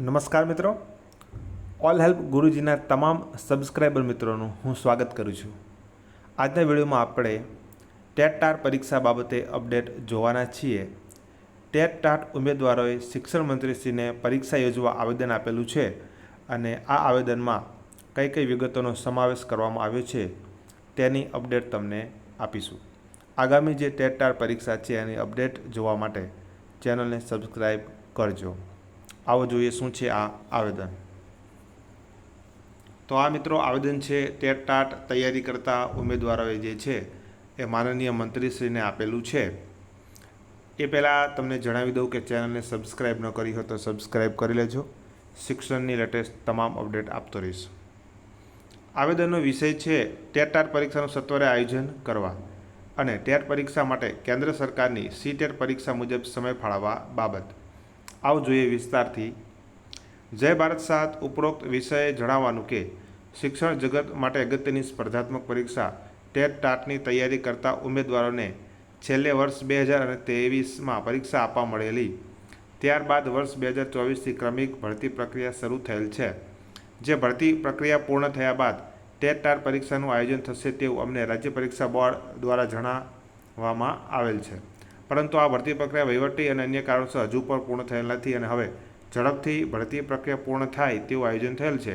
નમસ્કાર મિત્રો. All help ગુરુજીના તમામ સબસ્ક્રાઈબર મિત્રોનું હું સ્વાગત કરું છું. આજના વિડીયોમાં આપણે ટેટ ટાટ પરીક્ષા બાબતે અપડેટ જોવાના છીએ. ટેટ ટાટ ઉમેદવારોએ શિક્ષણ મંત્રીશ્રીને પરીક્ષા યોજવા આવેદન આપેલું છે અને આ આવેદનમાં કઈ કઈ વિગતોનો સમાવેશ કરવામાં આવ્યો છે તેની અપડેટ તમને આપીશું. આગામી જે ટેટ ટાટ પરીક્ષા છે એની અપડેટ જોવા માટે ચેનલને સબસ્ક્રાઈબ કરજો. આવો જોઈએ, શું છે આ આવેદન? તો આ મિત્રો આવેદન છે, ટેટ ટાટ તૈયારી કરતા ઉમેદવારોએ જે છે, એ માનનીય મંત્રીશ્રીને આપેલું છે. એ પહેલાં તમને જણાવી દઉં કે ચેનલને સબસ્ક્રાઈબ ન કરી હોય તો સબસ્ક્રાઈબ કરી લેજો. શિક્ષણની લેટેસ્ટ તમામ અપડેટ આપતો રહીશ. આવેદનનો વિષય છે, ટેટ ટાટ પરીક્ષાનું સત્વરે આયોજન કરવા અને ટેટ પરીક્ષા માટે કેન્દ્ર સરકારની સી ટેટ પરીક્ષા મુજબ સમય ફાળવવા બાબત. જોઈએ વિસ્તારથી. જય ભારત સાથ ઉપરોક્ત વિષયે જણાવવાનું કે, શિક્ષણ જગત માટે અગત્યની સ્પર્ધાત્મક પરીક્ષા ટેટ ટાટની તૈયારી કરતા ઉમેદવારોને છેલ્લે વર્ષ બે હજાર અને ત્રેવીસમાં પરીક્ષા આપવા મળેલી. ત્યારબાદ વર્ષ બે હજાર ચોવીસથી ક્રમિક ભરતી પ્રક્રિયા શરૂ થયેલ છે. જે ભરતી પ્રક્રિયા પૂર્ણ થયા બાદ ટેટ ટાટ પરીક્ષાનું આયોજન થશે તેવું અમને રાજ્ય પરીક્ષા બોર્ડ દ્વારા જણાવવામાં આવેલ છે. પરંતુ આ ભરતી પ્રક્રિયા વહીવટી અને અન્ય કારણોસર હજુ પણ પૂર્ણ થયેલ નથી અને હવે ઝડપથી ભરતી પ્રક્રિયા પૂર્ણ થાય તેવું આયોજન થયેલ છે.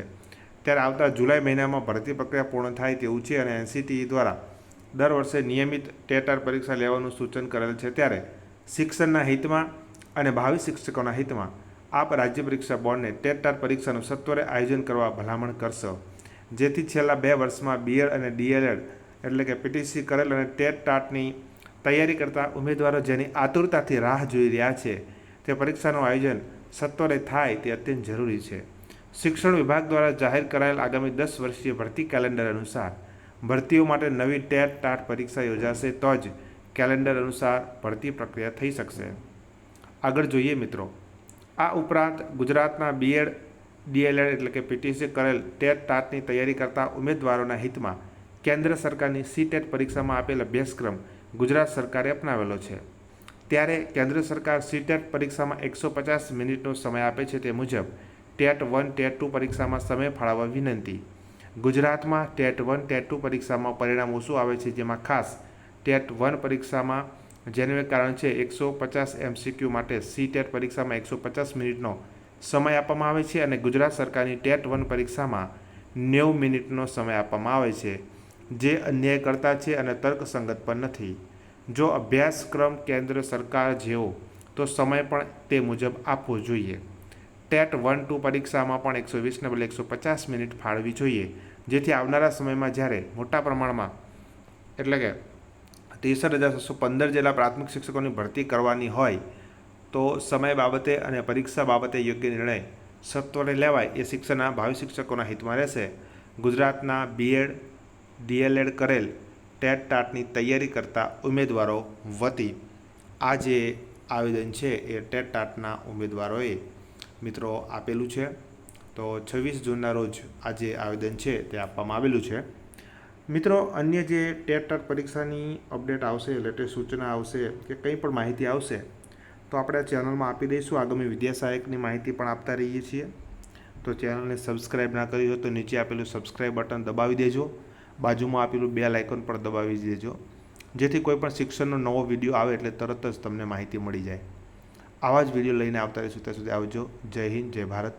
ત્યારે આવતા જુલાઈ મહિનામાં ભરતી પ્રક્રિયા પૂર્ણ થાય તેવું છે અને એનસીટીઈ દ્વારા દર વર્ષે નિયમિત ટેટાર પરીક્ષા લેવાનું સૂચન કરેલ છે. ત્યારે શિક્ષણના હિતમાં અને ભાવિ શિક્ષકોના હિતમાં આપ રાજ્ય પરીક્ષા બોર્ડને ટેટાર પરીક્ષાનું સત્વરે આયોજન કરવા ભલામણ કરશો. જેથી છેલ્લા બે વર્ષમાં બીએડ અને ડીએલએડ એટલે કે પીટીસી કરેલ અને ટેટ ટાટની તૈયારી કરતા ઉમેદવારો જેની આતુરતાથી રાહ જોઈ રહ્યા છે, તે પરીક્ષાનું આયોજન સત્વરે થાય તે અત્યંત જરૂરી છે. શિક્ષણ વિભાગ દ્વારા જાહેર કરાયેલ આગામી દસ વર્ષીય ભરતી કેલેન્ડર અનુસાર ભરતીઓ માટે નવી ટેટ ટાટ પરીક્ષા યોજાશે તો જ કેલેન્ડર અનુસાર ભરતી પ્રક્રિયા થઈ શકશે. આગળ જોઈએ મિત્રો. આ ઉપરાંત ગુજરાતના બીએડ ડીએલએડ એટલે કે પીટીસી કરેલ ટેટ ટાટની તૈયારી કરતા ઉમેદવારોના હિતમાં કેન્દ્ર સરકારની સી ટેટ પરીક્ષામાં આપેલ અભ્યાસક્રમ ગુજરાત સરકારે અપનાવેલો છે. ત્યારે કેન્દ્ર સરકાર સી ટેટ પરીક્ષામાં એકસો પચાસ મિનિટનો સમય આપે છે તે મુજબ ટેટ વન, ટેટ ટુ પરીક્ષામાં સમય ફાળવવા વિનંતી. ગુજરાતમાં ટેટ વન, ટેટ ટુ પરીક્ષામાં પરિણામ ઓછું આવે છે જેમાં ખાસ ટેટ વન પરીક્ષામાં જેનું કારણ છે એકસો પચાસ એમસીક્યુ માટે સી ટેટ પરીક્ષામાં એકસો પચાસ મિનિટનો સમય આપવામાં આવે છે અને ગુજરાત સરકારની ટેટ વન પરીક્ષામાં નેવું મિનિટનો સમય આપવામાં આવે છે. જે અન્યાય કરતા છે અને તર્કસંગત પણ નથી. જો અભ્યાસક્રમ કેન્દ્ર સરકાર જેવો, તો સમય પણ તે મુજબ આપવો જોઈએ. ટેટ વન ટુ પરીક્ષામાં પણ એકસો વીસને બદલે એકસો પચાસ મિનિટ ફાળવી જોઈએ. જેથી આવનારા સમયમાં જ્યારે મોટા પ્રમાણમાં, એટલે કે ત્રેસઠ હજાર છસો પંદર જેટલા પ્રાથમિક શિક્ષકોની ભરતી કરવાની હોય, તો સમય બાબતે અને પરીક્ષા બાબતે યોગ્ય નિર્ણય સત્વરે લેવાય એ શિક્ષણના ભાવિ શિક્ષકોના હિતમાં રહેશે. ગુજરાતના B Ed D L Ed કરેલ ટેટ ટાટની તૈયારી કરતા ઉમેદવારો વતી આ જે આવેદન છે એ ટેટ ટાટના ઉમેદવારોએ મિત્રો આપેલું છે. તો છવ્વીસ જૂનના રોજ આ જે આવેદન છે તે આપવામાં આવેલું છે. મિત્રો, અન્ય જે ટેટ ટાટ પરીક્ષાની અપડેટ આવશે, લેટેસ્ટ સૂચના આવશે કે કંઈ પણ માહિતી આવશે, તો આપણે આ ચેનલમાં આપી દઈશું. આગામી વિદ્યા સહાયકની માહિતી પણ આપતા રહીએ છીએ. તો ચેનલને સબસ્ક્રાઈબ ના કરી હોય તો નીચે આપેલું સબસ્ક્રાઈબ બટન દબાવી દેજો. બાજુમાં આપેલું બે આઇકન પણ દબાવી દેજો. જેથી કોઈ પણ શિક્ષણનો નવો વીડિયો આવે એટલે તરત જ તમને માહિતી મળી જાય. આવા જ વીડિયો લઈને આવતા રહીશું ત્યાં સુધી આવજો. જય હિન્દ, જય ભારત.